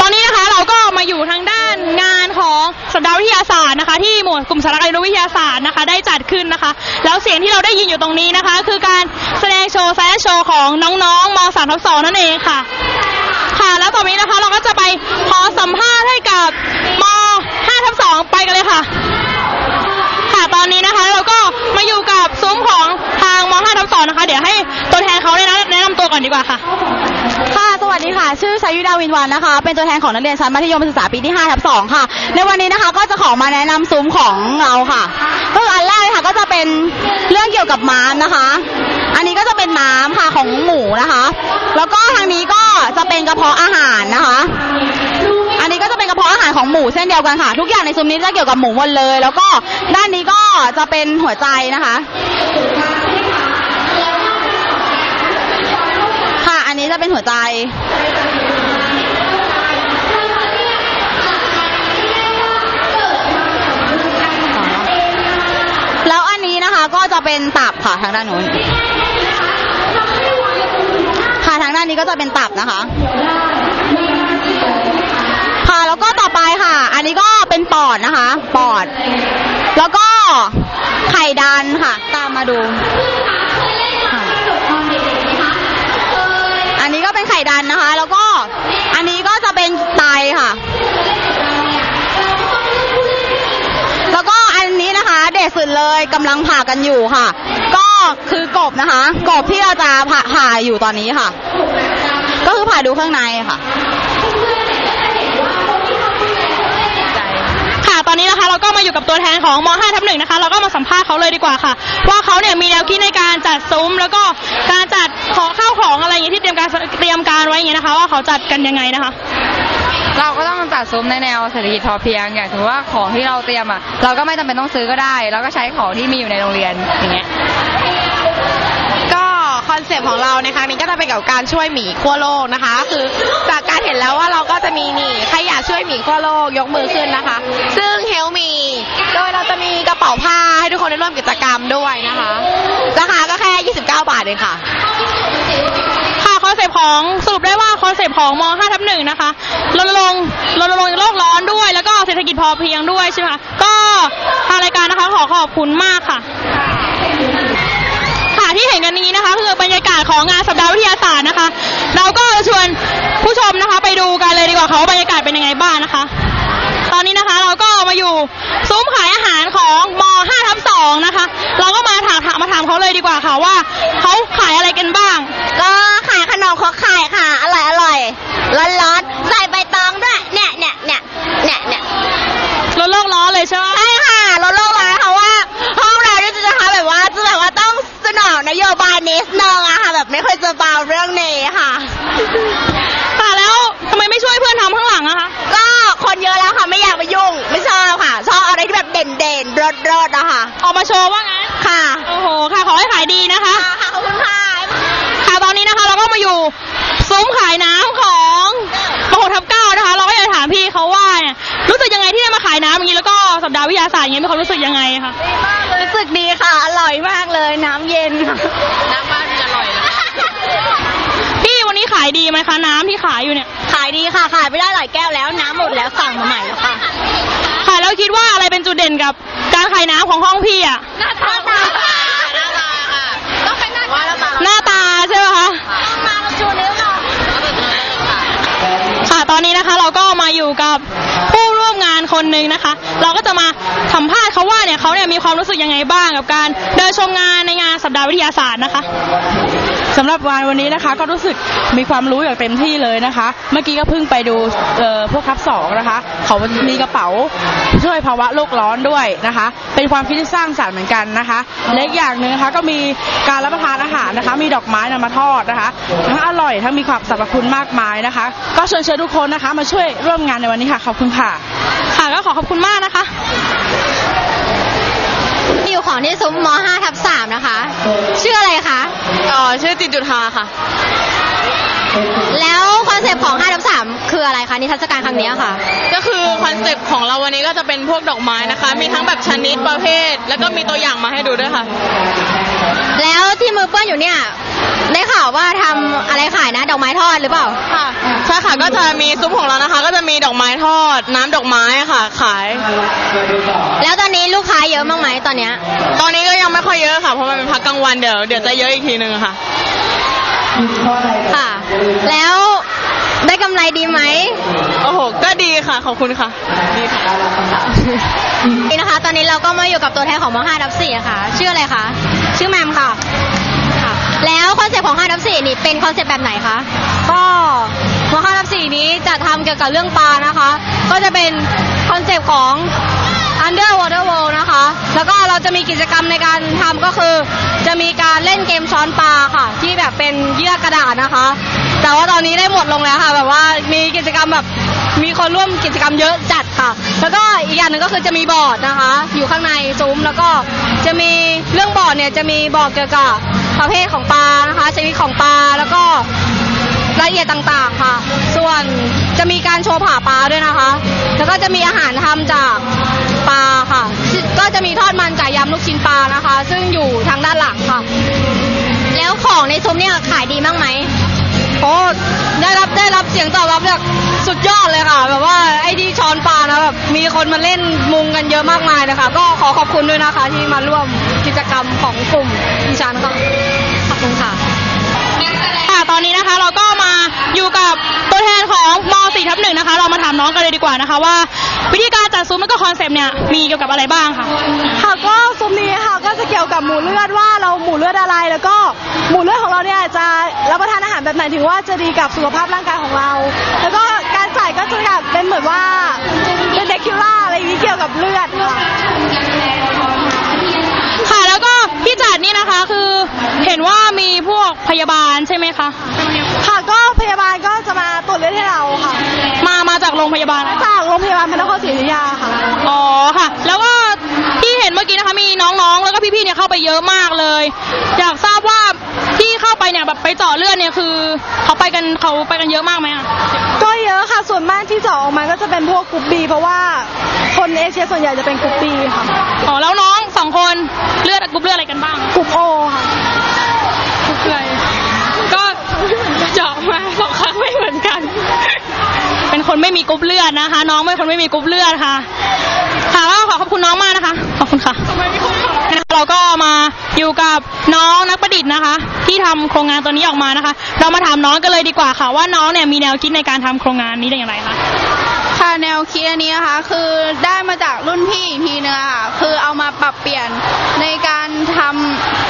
ตอนนี้นะคะเราก็มาอยู่ทางด้านงานของสัปดาห์วิทยาศาสตร์นะคะ ที่หมวดกลุ่มสารคดีวิทยาศาสตร์นะคะ ได้จัดขึ้นนะคะ แล้วเสียงที่เราได้ยินอยู่ตรงนี้นะคะ คือการแสดงโชว์แซนโชว์ของน้องๆม3ทับ2นั่นเองค่ะ ค่ะแล้วต่อไปนี้นะคะเราก็จะไปขอสัมภาษณ์ให้กับม5ทับ2ไปกันเลยค่ะ ค่ะตอนนี้นะคะเราก็มาอยู่กับซุ้มของทางม5ทับ2นะคะ เดี๋ยวให้ตัวแทนเขาแนะนำแนะ ก่อนดีกว่าค่ะ ค่ะ สวัสดีค่ะ ชื่อชายุดาวินวันนะคะ เป็นตัวแทนของนักเรียนชั้นมัธยมศึกษาปีที่5ทับ2ค่ะ ในวันนี้นะคะก็จะขอมาแนะนำซุ้มของเราค่ะ ก็คืออันแรกเลยค่ะก็จะเป็นเรื่องเกี่ยวกับม้ามนะคะ อันนี้ก็จะเป็นม้ามค่ะของหมูนะคะ แล้วก็ทางนี้ก็จะเป็นกระเพาะอาหารนะคะ อันนี้ก็จะเป็นกระเพาะอาหารของหมูเช่นเดียวกันค่ะ ทุกอย่างในซุ้มนี้จะเกี่ยวกับหมูหมดเลย แล้วก็ด้านนี้ก็จะเป็นหัวใจนะคะ นนี้จะเป็นหัวใจ แล้วอันนี้นะคะก็จะเป็นตับค่ะทางด้านนู้น ค่ะทางด้านนี้ก็จะเป็นตับนะคะ ค่ะแล้วก็ต่อไปค่ะ อันนี้ก็เป็นปอดนะคะ ปอด แล้วก็ไข่ดันค่ะ ตามมาดู นไข่ดันนะคะ แล้วก็อันนี้ก็จะเป็นไตค่ะ แล้วก็อันนี้นะคะเด็ดสุดเลยกำลังผ่ากันอยู่ค่ะ ก็คือกบนะคะ กบที่เราจะผ่าผ่าอยู่ตอนนี้ค่ะ ก็คือผ่าดูข้างในค่ะ อยู่กับตัวแทนของม 5 ทับหนึ่งนะคะ เราก็มาสัมภาษณ์เขาเลยดีกว่าค่ะ ว่าเขาเนี่ยมีแนวคิดในการจัดซุ้ม แล้วก็การจัดของข้าวของอะไรอย่างนี้ที่เตรียมการเตรียมการไว้อย่างนี้นะคะ ว่าเขาจัดกันยังไงนะคะ เราก็ต้องจัดซุ้มในแนวเศรษฐกิจพอเพียงอย่างถือว่าของที่เราเตรียมอะเราก็ไม่จำเป็นต้องซื้อก็ได้ เราก็ใช้ของที่มีอยู่ในโรงเรียนอย่างเงี้ย อนเซปต์ของเราในครั้งนี้ก็จะเป็นเกี่ยวกับการช่วยหมีขั้วโลกนะคะ คือจากการเห็นแล้วว่าเราก็จะมีนี่ใครอยากช่วยหมีขั้วโลกยกมือขึ้นนะคะ ซึ่งเฮลมีโดยเราจะมีกระเป๋าผ้าให้ทุกคนได้ร่วมกิจกรรมด้วยนะคะราคาก็แค่ 29 บาทเองค่ะค่ะคอนเซปต์ของสรุปได้ว่าคอนเซปต์ของม5ทับหนึ่งนะคะรณรงค์รณรงค์โลกร้อนด้วย แล้วก็เศรษฐกิจพอเพียงด้วยใช่ไหมคะก็ทางรายการนะคะขอขอบคุณมากค่ะ ค่ะที่เห็นกัน นะคะคือบรรยากาศของงานสัปดาห์วิทยาศาสตร์นะคะ เราก็ชวนผู้ชมนะคะ ไปดูกันเลยดีกว่าค่ะว่าบรรยากาศเป็นยังไงบ้างนะคะ ตอนนี้นะคะเราก็มาอยู่ซุ้มขายอาหารของม5ทับ2นะคะ เราก็มาถามมาถามเขาเลยดีกว่าค่ะว่าเขาขายอะไรกันบ้าง ก็ขายขนมครกไข่ค่ะ อร่อยอร่อยร้อนร้อนๆใส่ใบตองด้วย ด่นเด่นๆรสรสอะค่ะออกมาโชว์ว่างั้น ค่ะ โอ้โห ค่ะ ขอให้ขายดีนะคะ ค่ะขอบคุณค่ะค่ะตอนนี้นะคะเราก็มาอยู่ซุ้มขายน้ำของมหกทับเก้านะคะ เราก็อยากถามพี่เขาว่าเนี่ยรู้สึกยังไงที่ได้มาขายน้ำอย่างนี้แล้วก็สัปดาห์วิทยาศาสตร์อย่างนี้มีความรู้สึกยังไงคะ รู้สึกดีค่ะ อร่อยมากเลยน้ำเย็นค่ะน้ำบ้านอร่อยนะพี่วันนี้ขายดีไหมคะน้ำที่ขายอยู่เนี่ย ขายดีค่ะขายไปได้หลายแก้วแล้วน้ำหมดแล้วสั่งมาใหม่แล้วค่ะ ค่ะแล้วคิดว่าอะไรเป็นจุดเด่นกับการขายน้ำของห้องพี่อะหน้าตาหน้าตาค่ะ ต้องเป็นหน้าตาหน้าตาหน้าตาใช่ไหมคะมาชูนิ้วหน่อยค่ะ ตอนนี้นะคะเราก็มาอยู่กับผู้ร่วมงาน คนหนึ่งนะคะ เราก็จะมาสัมภาษณ์เขาว่าเนี่ยเขาเนี่ยมีความรู้สึกยังไงบ้างกับการเดินชมงานในงานสัปดาห์วิทยาศาสตร์นะคะสำหรับงานวันนี้นะคะก็รู้สึกมีความรู้อย่างเต็มที่เลยนะคะ เมื่อกี้ก็เพิ่งไปดูเอ่อพวกคับสองนะคะเขามีกระเป๋าช่วยภาวะโลกร้อนด้วยนะคะ เป็นความคิดที่สร้างสรรค์เหมือนกันนะคะและอีกอย่างหนึ่งนะคะก็มีการรับประทานอาหารนะคะ มีดอกไม้นำมาทอดนะคะ ทั้งอร่อยทั้งมีความสรรพคุณมากมายนะคะ ก็เชิญเชิญทุกคนนะคะ มาช่วยร่วมงานในวันนี้ค่ะขอบคุณค่ะค่ะก็ขอขอบคุณมากนะคะอยู่ของที่ซุ้มม5ทับ3นะคะ ชื่ออะไรคะอ๋อชื่อจิตจุธาค่ะ แล้วคอนเซปต์ของ5ทับ3คืออะไรคะนิทรรศการครั้งนี้ค่ะ ก็คือคอนเซปต์ของเราวันนี้ก็จะเป็นพวกดอกไม้นะคะ มีทั้งแบบชนิดประเภท แล้วก็มีตัวอย่างมาให้ดูด้วยค่ะ แล้วที่มือเปื้อนอยู่เนี่ย ได้ข่าวว่าทำอะไรขายนะ ดอกไม้ทอดหรือเปล่า ค่ะใช่ค่ะก็จะมีซุ้มของเรานะคะ ก็จะมีดอกไม้ทอด น้ำดอกไม้ค่ะ ขาย แล้วตอนนี้ลูกค้าเยอะมากไหมตอนเนี้ย ตอนนี้ก็ยังไม่ค่อยเยอะค่ะเพราะมันเป็นพักกลางวันเดี๋ยวเดี๋ยวจะเยอะอีกทีนึงค่ะ ค่ะ แล้วได้กำไรดีไหม โอ้โห ก็ดีค่ะ ขอบคุณค่ะ ดีค่ะ นี่นะคะ ตอนนี้เราก็มาอยู่กับตัวแทนของม5ทับ4ค่ะ ชื่ออะไรคะ ชื่อแมมค่ะค่ะ แล้วคอนเซ็ปต์ของ5ทับ4นี่เป็นคอนเซ็ปต์แบบไหนคะ ก็ม5ทับ4นี้จะทำเกี่ยวกับเรื่องปลานะคะ ก็จะเป็นคอนเซ็ปต์ของ Underwater World นะคะ แล้วก็เราจะมีกิจกรรมในการทำก็คือ จะมีการเล่นเกมช้อนปลาค่ะ ที่แบบเป็นเยื่อกระดาษนะคะ แต่ว่าตอนนี้ได้หมดลงแล้วค่ะ แบบว่ามีกิจกรรมแบบมีคนร่วมกิจกรรมเยอะจัดค่ะ แล้วก็อีกอย่างหนึ่งก็คือจะมีบอร์ดนะคะ อยู่ข้างในซุ้มแล้วก็จะมีเรื่องบอร์ดเนี่ยจะมีบอกเกี่ยวกับ ประเภทของปลานะคะชนิดของปลาแล้วก็รายละเอียดต่างๆค่ะ ส่วนจะมีการโชว์ผ่าปลาด้วยนะคะ แล้วก็จะมีอาหารทำจากปลาค่ะ ก็จะมีทอดมันไก่ยำลูกชิ้นปลานะคะ ซึ่งอยู่ทางด้านหลังค่ะ แล้วของในซุ้มเนี่ยขายดีมากไหมโอ้ได้รับได้รับเสียงตอบรับแบบสุดยอดเลยค่ะ แบบว่าไอ้ที่ช้อนปลานะแบบมีคนมาเล่นมุงกันเยอะมากมายนะคะ ก็ขอขอบคุณด้วยนะคะที่มาร่วม จกรรมของกลุ่มดิฉันค่ะ ขอบคุณค่ะ ค่ะ ตอนนี้นะคะเราก็มาอยู่กับตัวแทนของม .4 ทับหนึ่งนะคะ เรามาถามน้องกันเลยดีกว่านะคะว่า วิธีการจัดซุ้มแล้วก็คอนเซปต์เนี่ยมีเกี่ยวกับอะไรบ้างคะค่ะก็ซุ้มนี้ค่ะก็จะเกี่ยวกับหมูเลือดว่าเราหมูเลือดอะไรแล้วก็หมูเลือดของเราเนี่ยจะรับประทานอาหารแบบไหนถึงว่าจะดีกับสุขภาพร่างกายของเรา แล้วก็การจ่ายก็จะแบบเป็นเหมือนว่าเป็นเดคิล่าอะไรอย่างนี้เกี่ยวกับเลือดค่ะ ค่ะ แล้วก็ที่จัดนี่นะคะคือเห็น ว่ามีพวกพยาบาลใช่ไหมคะ ค่ะก็พยาบาลก็จะมาตรวจเลือดให้เราค่ะ มามาจากโรงพยาบาลจากโรงพยาบาลพระนครศรีอยุธยาค่ะ อ๋อค่ะ แล้วก็ที่เห็นเมื่อกี้นะคะมีน้องๆ แล้วก็พี่ๆ เนี่ยเข้าไปเยอะมากเลย อยากทราบว่าที่เข้าไปเนี่ยแบบไปเจาะเลือดเนี่ยคือเขาไปกันเขาไปกันเยอะมากไหมอะก็เยอะค่ะส่วนมากที่เจาะออกมาก็จะเป็นพวกกรุ๊ปบีเพราะว่าคนเอเชียส่วนใหญ่จะเป็นกรุ๊ปบีค่ะ อ๋อแล้วน้องสองคนเลือดกรุ๊ปเลือดอะไรกันบ้างกรุ๊ปโอ กรุ๊ปเลือดนะคะ น้องเป็นคนไม่มีกรุ๊ปเลือดค่ะ ค่ะก็ขอขอบคุณน้องมากนะคะ ขอบคุณค่ะเราก็มาอยู่กับน้องนักประดิษฐ์นะคะ ที่ทำโครงงานตัวนี้ออกมานะคะ เรามาถามน้องกันเลยดีกว่าค่ะ ว่าน้องเนี่ยมีแนวคิดในการทำโครงงานนี้ได้อย่างไรคะค่ะแนวคิดอันนี้นะคะคือได้มาจากรุ่นพี่อีกทีนึงอะค่ะคือเอามาปรับเปลี่ยนในการท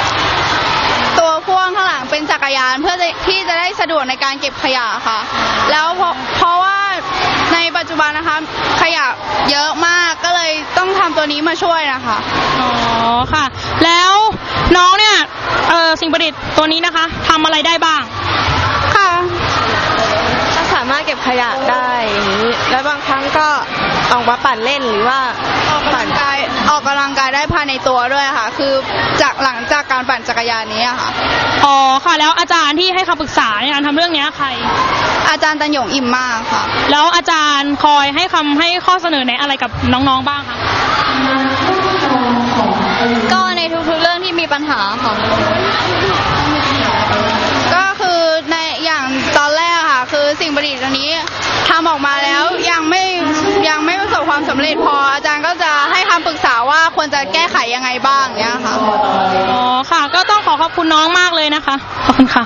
ำตัวพ่วงข้างหลังเป็นจักรยานเพื่อที่จะได้สะดวกในการเก็บขยะค่ะ แล้วเพราะเพราะว่า ในปัจจุบันนะคะ ขยะเยอะมากก็เลยต้องทำตัวนี้มาช่วยนะคะ อ๋อค่ะ แล้วน้องเนี่ยเออสิ่งประดิษฐ์ตัวนี้นะคะทำอะไรได้บ้าง ค่ะ ก็สามารถเก็บขยะได้อย่างนี้ แล้วบางครั้งก็ออกมาปั่นเล่นหรือว่าออกกำลังกายออ กกำลังกายได้ภายในตัวด้วยค่ะ คือจากหลังจากการปั่นจักรยานนี้อะค่ะ อ๋อค่ะ แล้วอาจารย์ที่ให้คำปรึกษาในการทำเรื่องเนี้ยใคร อาจารย์ตันหยงอิ่มมากค่ะ แล้วอาจารย์คอยให้คำให้ข้อเสนอแนะอะไรกับน้องๆบ้างคะก็ในทุกๆเรื่องที่มีปัญหาค่ะ ก็คือในอย่างตอนแรกอะค่ะ คือสิ่งประดิษฐ์ตัวนี้ทำออกมาแล้วยังไม่ยังไม่ประสบความสำเร็จพออาจารย์ ว่าควรจะแก้ไขยังไงบ้างเนี่ยค่ะ อ๋อค่ะ ก็ต้องขอขอบคุณน้องมากเลยนะคะ ขอบคุณค่ะ